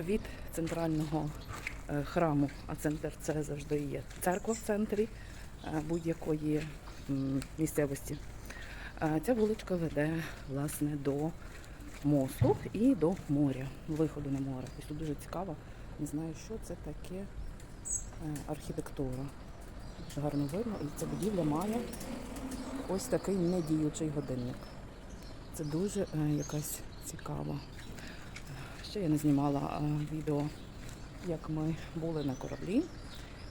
від центрального е, храму, а центр це завжди є церква в центрі е, будь-якої місцевості. Е, Ця вуличка веде власне до мосту і до моря, виходу на море. Ось тут дуже цікаво. Не знаю, що це таке архітектура. Дуже гарно видно. І ця будівля має ось такий недіючий годинник. Це дуже якась цікава. Ще я не знімала відео, як ми були на кораблі.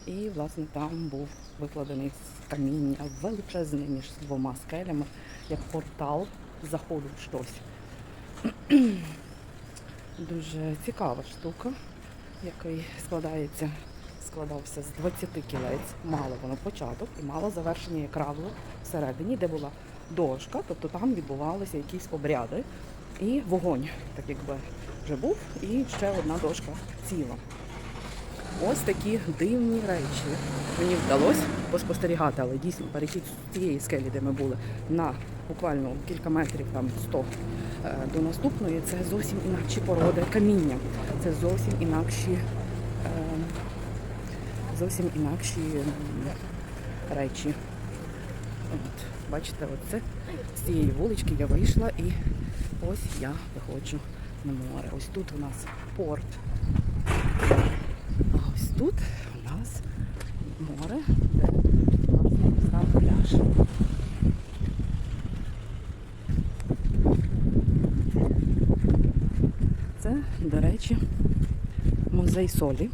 І, власне, там був викладений з каміння величезний між двома скелями, як портал заходу в щось. Дуже цікава штука, який складається, складався з 20 кілець. Мало воно початок і мало завершення як всередині, де була дошка, тобто там відбувалися якісь обряди і вогонь, так якби вже був, і ще одна дошка ціла. Ось такі дивні речі. Мені вдалося поспостерігати, але дійсно перехід з цієї скелі, де ми були, на буквально кілька метрів, там 100 е, до наступної, це зовсім інакші породи каміння. Це зовсім інакші, е, зовсім інакші речі. От, бачите, оце з цієї вулички я вийшла і ось я виходжу на море. Ось тут у нас порт. А ось тут у нас море, де власне пляж. Це, до речі, музей солі.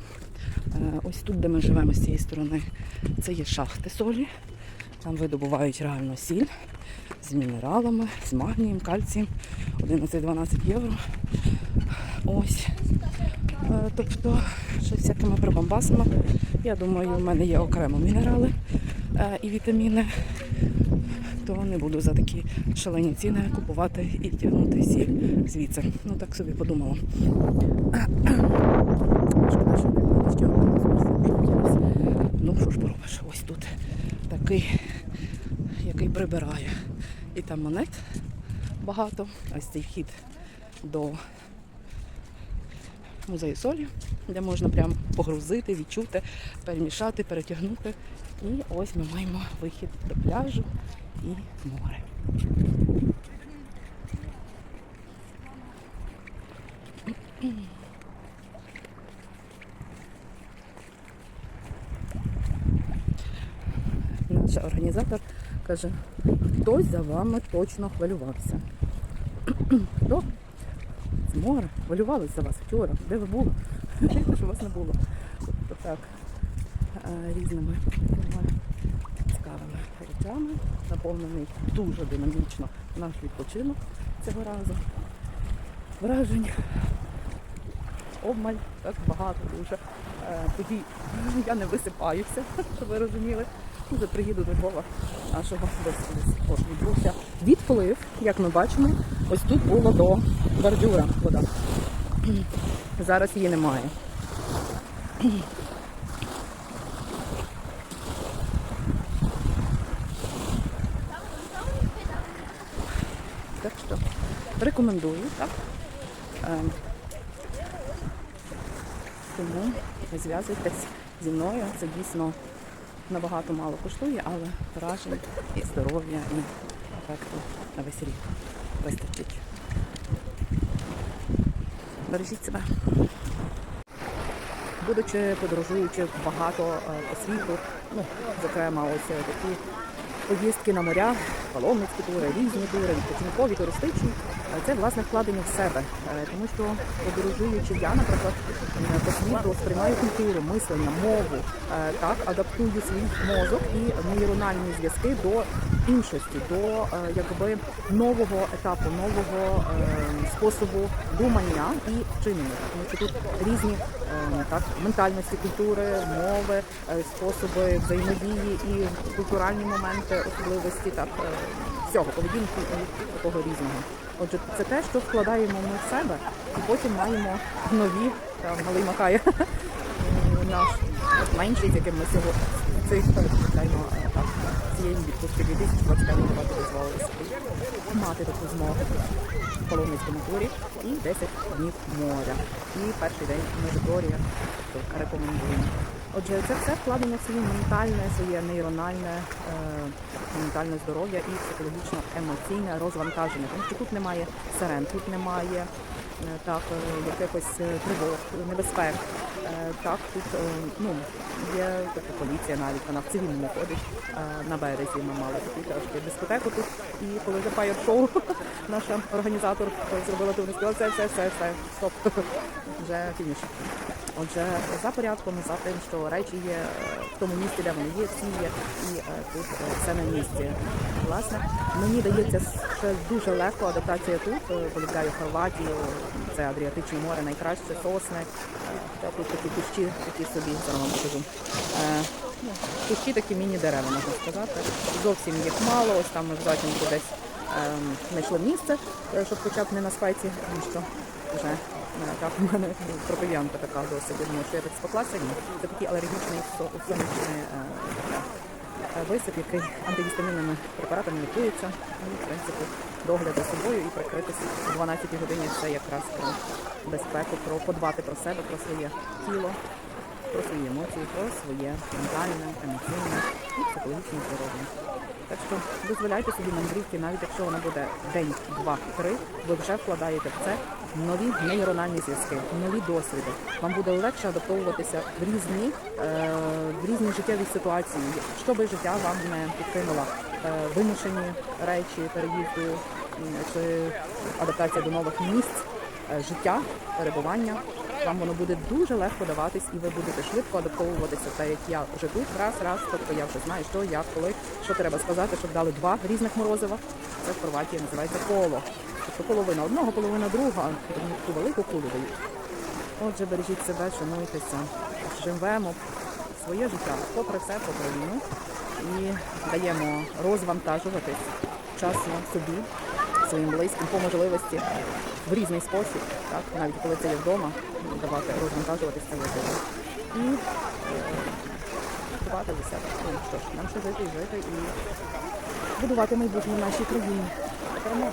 Е, Ось тут, де ми живемо з цієї сторони, це є шахти солі. Там видобувають реально сіль з мінералами, з магнієм, кальцієм. 11-12 євро. Ось. Е, Тобто, ще всякими прибамбасами. Я думаю, в мене є окремо мінерали е, і вітаміни. То не буду за такі шалені ціни купувати і тягнути сіль звідси. Ну так собі подумала. Ну що ж поробиш? Ось тут такий, який прибирає. І там монет багато. Ось цей вхід до музею солі, де можна прям погрузити, відчути, перемішати, перетягнути. І ось ми маємо вихід до пляжу і море. Наш організатор каже, хтось за вами точно хвилювався. Хто? З море. Хвилювалися за вас вчора. Де ви були? Що вас не було. Тобто так, е, різними цікавими речами. Наповнений дуже динамічно наш відпочинок цього разу. Вражень. Обмаль, так багато дуже. Е, Тоді я не висипаюся, щоб ви розуміли. Вже приїду до Львова нашого От відбувся відплив, як ми бачимо, ось тут було до бордюра вода. Зараз її немає. Так що рекомендую, так? Тому зв'язуйтесь зі мною. Це дійсно набагато мало коштує, але вражень і здоров'я, і ефекту на весь рік вистачить. Бережіть себе. Будучи подорожуючи багато е, по світу, ну, зокрема, ось е, такі поїздки на моря, паломницькі тури, різні тури, відпочинкові, туристичні, е, це власне вкладення в себе. Е, Тому що подорожуючи, я, наприклад, е, по сприймаю культуру, мислення, мову, так, адаптую свій мозок і нейрональні зв'язки до іншості, до е, якби нового етапу, нового е, способу думання і вчинення. Тому що тут різні е, так, ментальності, культури, мови, е, способи взаємодії і культуральні моменти, особливості так, е, всього, поведінки і такого різного. Отже, це те, що вкладаємо ми в себе, і потім маємо нові, там, малий макає наш менший, яким ми звичайно е, так цієї відпустки 2025 року дозволили собі мати таку змогу в Коломийському турі і 10 днів моря. І перший день тобто рекомендуємо. Отже, це все вкладення в своє ментальне, своє нейрональне, е, ментальне здоров'я і психологічно емоційне розвантаження. Тому що тут немає сирен, тут немає е, так, е, якихось е, тривог, небезпек. Е, Так, тут е, ну, є тобто, поліція навіть, вона в цивільному ходить е, на березі. Ми мали таку трошки дискотеку тут. І коли фаєр шоу наша організатор зробила, то вони сказали, все, все, все, все, стоп, вже фініш. Отже, за порядком, за тим, що речі є в тому місці, де вони є, всі є, і тут все на місці. Власне, мені дається ще дуже легко адаптація тут. Полюбляю Хорватію, це Адріатичне море, найкраще сосни. Е, ось такі кущі, такі собі зараз вам. Е, ну, Кущі такі міні-дерева, можна сказати. Зовсім їх мало. Ось там ми в затінку десь ем, знайшли місце, е, щоб хоча б не на спайці, тому що вже е, так в мене кропив'янка така досить. Думаю, що я так спеклася. Ні. Це такий алергічний со- сонячний висип, який антигістамінними препаратами лікується. І, в принципі, догляд за собою і прикритися о 12 годині це якраз про безпеку, про подбати про себе, про своє тіло, про свої емоції, про своє ментальне, емоційне і психологічне здоров'я. Так що дозволяйте собі мандрівки, навіть якщо вона буде день, два, три, ви вже вкладаєте в це нові нейрональні зв'язки, нові досвіди. Вам буде легше адаптовуватися в різні, е, в різні життєві ситуації. Що би життя вам не підкинуло, е, вимушені речі переїзду чи адаптація до нових місць, е, життя, перебування. Вам воно буде дуже легко даватись, і ви будете швидко адаптовуватися, так як я вже тут раз, раз, тобто я вже знаю, що, як, коли, що треба сказати, щоб дали два різних морозива. Це в Хорватії називається коло. Тобто половина одного, половина другого, таку велику кулю дають. Отже, бережіть себе, шануйтеся, живемо своє життя, попри все, попри війну, і даємо розвантажуватись вчасно собі, своїм близьким по можливості в різний спосіб, так, навіть коли це є вдома, давати розвантажуватися важливо. І е, до себе. Ну що ж, нам ще жити і жити і будувати майбутнє в нашій країні. Перемоги.